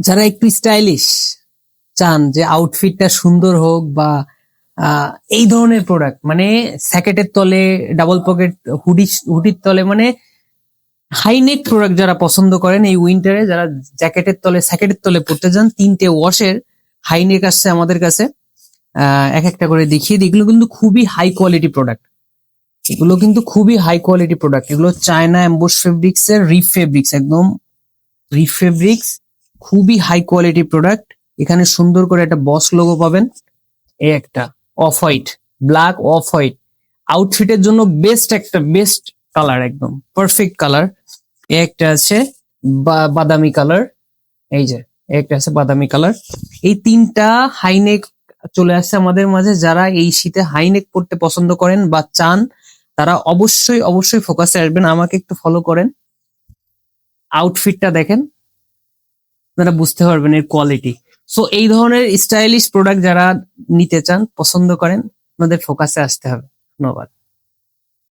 যারা একটু স্টাইলিশ চান যে আউটফিটটা সুন্দর হোক বা এই ধরনের প্রোডাক্ট মানে স্যাকেটের তলে ডাবল পকেট হুডি হুডির তলে মানে হাইনেক প্রোডাক্ট যারা পছন্দ করেন এই উইন্টারে যারা জ্যাকেটের তলে, স্যাকেটের তলে পড়তে যান, তিনটে ওয়াশের হাইনেক আসছে আমাদের কাছে। এক একটা করে দেখিয়ে দিই। এগুলো কিন্তু খুবই হাই কোয়ালিটি প্রোডাক্ট এগুলো কিন্তু খুবই হাই কোয়ালিটি প্রোডাক্ট এগুলো চায়না এম্বোস ফেব্রিক্স এর রিফ ফেব্রিক্স একদম রিফ ফেব্রিক্স খুবই হাই কোয়ালিটি প্রোডাক্ট এখানে সুন্দর করে একটা বস লোগো পাবেন। এই একটা off white black off white আউটফিটের জন্য বেস্ট একটা বেস্ট কালার একদম পারফেক্ট কালার এ একটা আছে বাদামি কালার এই যে এ একটা আছে বাদামি কালার এই তিনটা হাইনেক চলে আসছে আমাদের মাঝে। যারা এই শীতে হাইনেক পড়তে পছন্দ করেন বা চান, তারা অবশ্যই অবশ্যই ফোকাসে আসবেন। আমাকে একটু ফলো করেন। আউটফিটটা দেখেন। আপনারা বুঝতে পারবেন এর কোয়ালিটি সো এই ধরনের স্টাইলিশ প্রোডাক্ট যারা নিতে চান, পছন্দ করেন, আপনাদের ফোকাসে আসতে হবে। ধন্যবাদ।